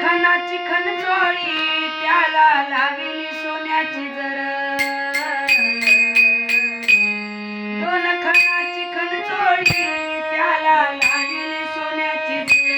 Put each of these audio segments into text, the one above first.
खना चिखन चोळी त्याला लाविली सोन्याची जर. दोन खना चिखन चोळी त्याला लाविली सोन्याची जर.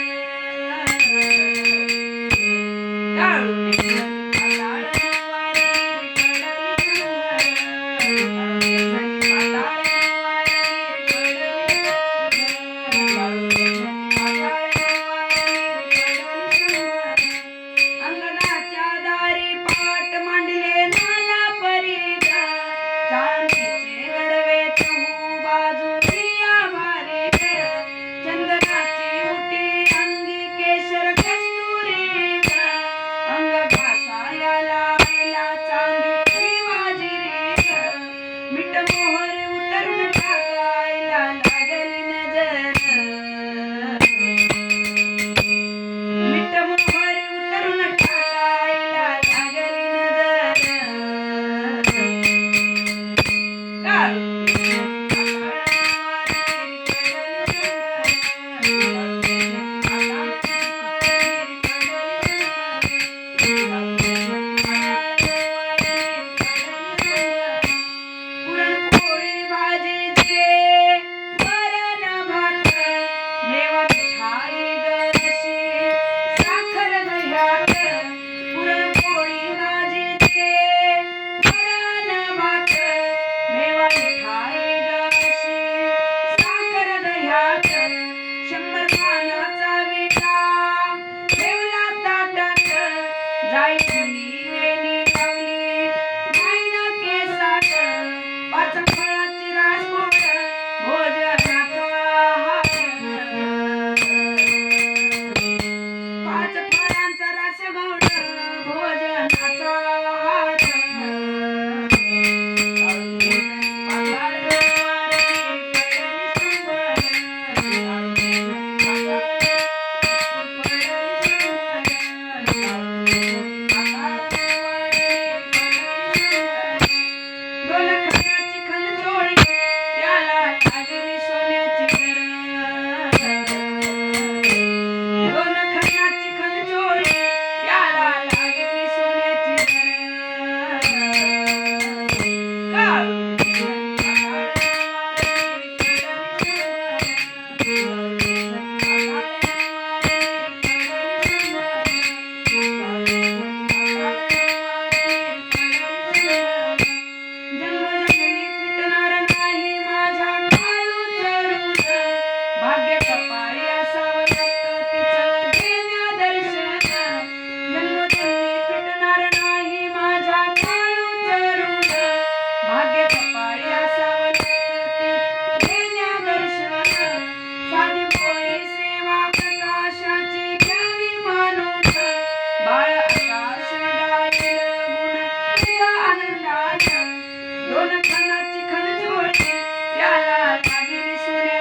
दोन खानाची खन जोडली त्याला लागली सुरे